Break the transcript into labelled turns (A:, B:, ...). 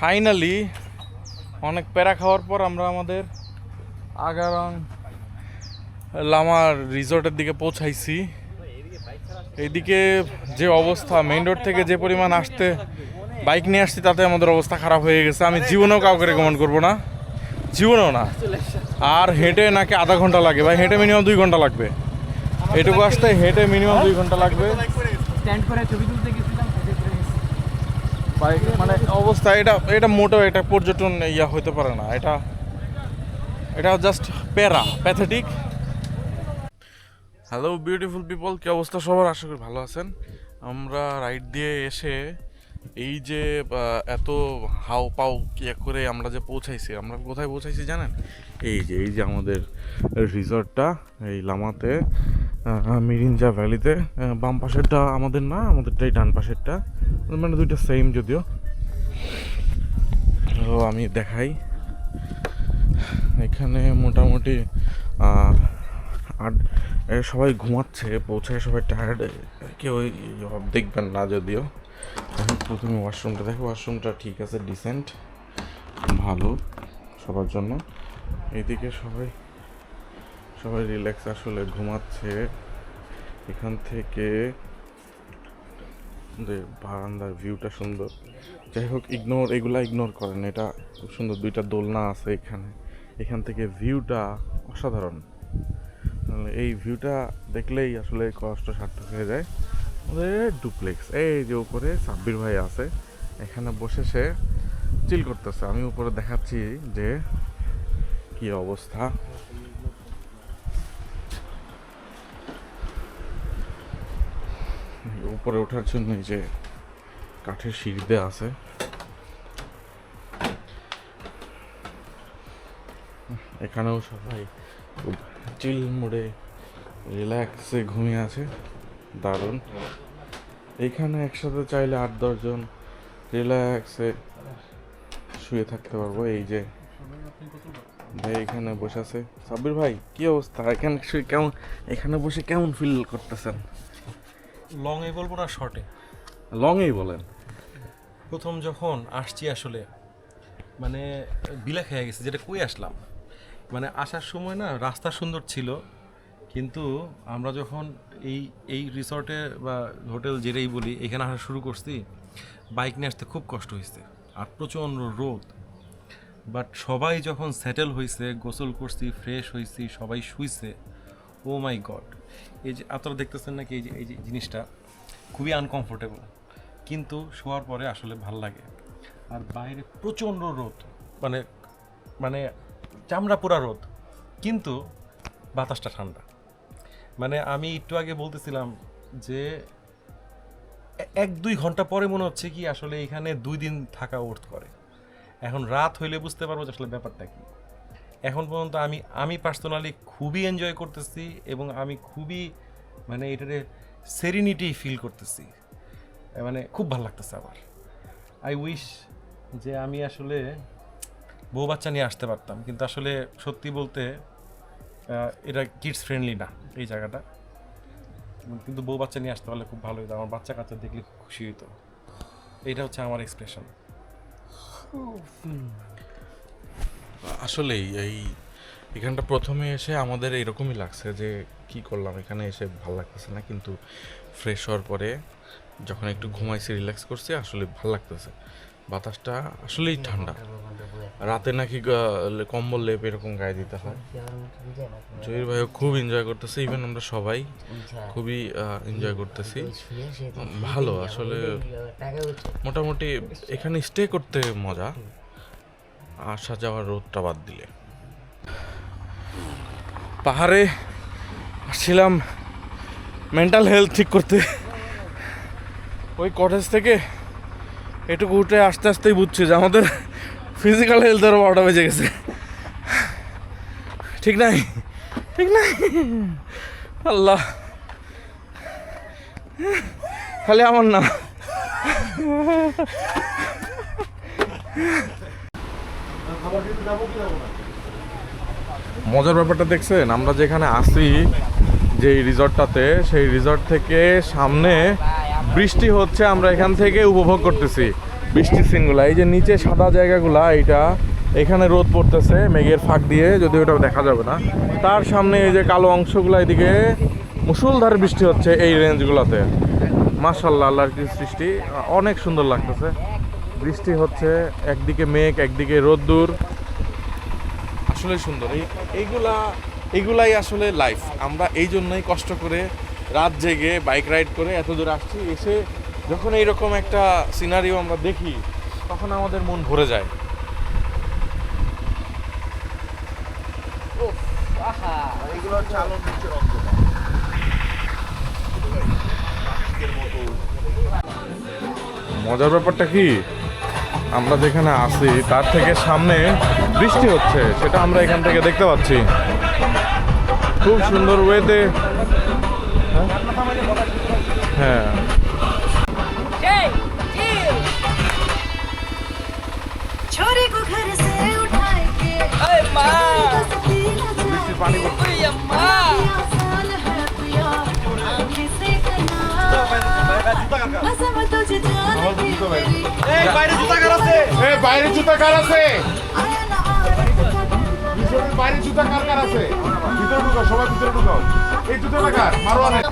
A: Finally অনেক প্যারা খাওয়ার পর আমরা আমাদের আগারং লামার রিসোর্টের দিকে পৌঁছাইছি। এইদিকে যে অবস্থা মেইন রোড থেকে যে পরিমাণ আসতে বাইক নিয়ে আসছি, তাতে আমাদের অবস্থা খারাপ হয়ে গেছে। আমি জীবনেও কাউকে রেকমেন্ড করব না। জীবনেও না। আর হেঁটে নাকি আধা ঘণ্টা লাগে ভাই, হেঁটে মিনিমাম দুই ঘণ্টা লাগবে। এটুকু আসতে হেঁটে মিনিমাম দুই ঘণ্টা লাগবে।
B: স্ট্যান্ড করে ছবি তুলতে গেছিলাম হেঁটে করে গেছি।
A: বাইক মানে অবস্থা, এটা এটা মোটেও এটা পর্যটন ইয়া হতে পারে না। এটা এটা জাস্ট প্যারা প্যাথেটিক হ্যালো বিউটিফুল পিপল কি অবস্থা সবার? আশা করি ভালো আছেন। আমরা রাইড দিয়ে এসে এই যে এত হাও পাও ইয়ে করে আমরা যে পৌঁছাইছি, আমরা কোথায় পৌঁছাইছি জানেন? এই যে এই যে আমাদের রিসর্টটা এই লামাতে। মিরিঞ্জা ভ্যালিতে। বাম পাশেরটা আমাদের না আমাদেরটাই ডান পাশেরটা। মানে দুইটা সেম যদিও। তো আমি দেখাই। এখানে মোটামুটি এ, সবাই ঘুমাচ্ছে পৌঁছায় সবাই টায়ার্ড কেউ দেখবেন না যদিও। প্রথমে ওয়াশরুমটা দেখো ওয়াশরুমটা ঠিক আছে ডিসেন্ট ভালো সবার জন্য। এদিকে সবাই সবাই রিল্যাক্স আসলে ঘুমাচ্ছে। এখান থেকে যে বারান্দার ভিউটা সুন্দর। যাই হোক ইগনোর এগুলা ইগনোর করেন। এটা খুব সুন্দর দুইটা দোলনা আছে এখানে। এখান থেকে ভিউটা অসাধারণ। এই ভিউটা দেখলেই আসলে কষ্ট সার্থক হয়ে যায়। আমাদের ডুপ্লেক্স এই যে উপরে সাব্বির ভাই আছে, এখানে বসে সে চিল করতেছে। আমি উপরে দেখাচ্ছি যে কি অবস্থা। উপরে ওঠার জন্য এই যে কাঠের সিঁড়ি দেওয়া আছে। এখানেও সবাই চিল মোড়ে রিল্যাক্সে ঘুমিয়ে আছে। দারুণ। এখানে একসাথে চাইলে আট দশজন রিল্যাক্সে শুয়ে থাকতে পারব। এই যে ভাই এখানে বসে আছে। সাব্বির ভাই, কি অবস্থা? এখানে কেমন এখানে বসে কেমন ফিল করতেছেন?
C: লং এ বলব না শর্টে?
A: লংয়েই বলেন।
C: প্রথম যখন আসছি আসলে মানে বিলা খেয়ে গেছে যেটা কই আসলাম? মানে আসার সময় না রাস্তা সুন্দর ছিল কিন্তু আমরা যখন এই এই রিসর্টে বা হোটেল যেটাই বলি এখানে আসা শুরু করছি বাইক নিয়ে আসতে খুব কষ্ট হয়েছে আর প্রচণ্ড রোদ। বাট সবাই যখন সেটেল হয়েছে গোসল করছি ফ্রেশ হয়েছি সবাই শুইছে ও মাই গড এই যে আপনারা দেখতেছেন নাকি এই যে এই যে জিনিসটা খুবই আনকমফোর্টেবল কিন্তু শোয়ার পরে আসলে ভালো লাগে। আর বাইরে প্রচণ্ড রোদ মানে মানে চামড়া পোড়া রোদ, কিন্তু বাতাসটা ঠান্ডা। মানে আমি একটু আগে বলতেছিলাম যে এক দুই ঘণ্টা পরে মনে হচ্ছে কি আসলে এখানে দুই দিন থাকা ওর্থ করে। এখন রাত হইলে বুঝতে পারব যে আসলে ব্যাপারটা কি। এখন পর্যন্ত আমি আমি পার্সোনালি খুবই এনজয় করতেছি এবং আমি খুবই মানে এটারে সেরিনিটি ফিল করতেছি। মানে খুব ভালো লাগতেছে আমার। আই উইশ যে আমি আসলে বউ বাচ্চা নিয়ে আসতে পারতাম, কিন্তু আসলে সত্যি বলতে এটা কিডস ফ্রেন্ডলি না এই জায়গাটা। কিন্তু বউ বাচ্চা নিয়ে আসতে পারলে খুব ভালো হতো আমার বাচ্চা কাচ্চা দেখলে খুব খুশি হতো এইটা হচ্ছে আমার এক্সপ্রেশন
A: আসলেই এই এখানটা প্রথমে এসে আমাদের এরকমই লাগছে যে কি করলাম? এখানে এসে ভালো লাগতেছে না কিন্তু ফ্রেশ হওয়ার পরে যখন একটু ঘুমাইছি রিল্যাক্স করছি আসলে ভালো লাগতেছে। বাতাসটা আসলেই ঠান্ডা। রাতে নাকি কম্বল লেপ এরকম গায়ে দিতে হয়। জহির ভাইও খুব এনজয় করতেছে ইভেন আমরা সবাই খুবই এনজয় করতেছি। ভালো আসলে মোটামুটি এখানে স্টে করতে মজা। আসা যাওয়ার রোদটা বাদ দিলে। পাহাড়ে আসছিলাম মেন্টাল হেলথ ঠিক করতে। ওই কটেজ থেকে এটুকু উঠে আস্তে আস্তেই বুঝছি যে আমাদের ফিজিক্যাল হেলথেরও বারোটা বেজে গেছে। ঠিক নাই? ঠিক নাই? আল্লাহ। খালি আমার না। মজার ব্যাপারটা দেখছেন, আমরা যেখানে আসি যে রিসর্টটাতে, সেই রিসর্ট থেকে সামনে বৃষ্টি হচ্ছে, আমরা এখান থেকে উপভোগ করতেছি। বৃষ্টির সিনগুলা, এই যে নিচে সাদা জায়গাগুলা, এইটা এখানে রোদ পড়তেছে, মেঘের ফাঁক দিয়ে যদি ওটা দেখা যাবে না। তার সামনে এই যে কালো অংশগুলো এদিকে, মুসুলধারে বৃষ্টি হচ্ছে এই রেঞ্জগুলোতে মাশাল্লাহ, আল্লাহর কি সৃষ্টি, অনেক সুন্দর লাগতেছে। বৃষ্টি হচ্ছে একদিকে মেঘ একদিকে রোদ্দুর। আসলে সুন্দর। এই এইগুলা এইগুলাই আসলে লাইফ আমরা এই জন্যই কষ্ট করে রাত জেগে বাইক রাইড করে এত দূর আসছি এসে যখন এইরকম একটা সিনারিও আমরা দেখি তখন আমাদের মন ভরে যায়। মজার ব্যাপারটা কি? আমরা যেখানে আছি তার থেকে সামনে বৃষ্টি হচ্ছে সেটা আমরা এখান থেকে দেখতে পাচ্ছি খুব সুন্দর ওয়েতে হ্যাঁ
D: छोरे को घर से বাইরে জুতা কার আছে।
A: এ বাইরে জুতা কার আছে।
E: মিশরের বাইরে জুতা কার কার আছে? ভিতরে ঢুকাও সবাই ভিতরে ঢুকাও। এই জুতাটা কার? মারোয়া নাই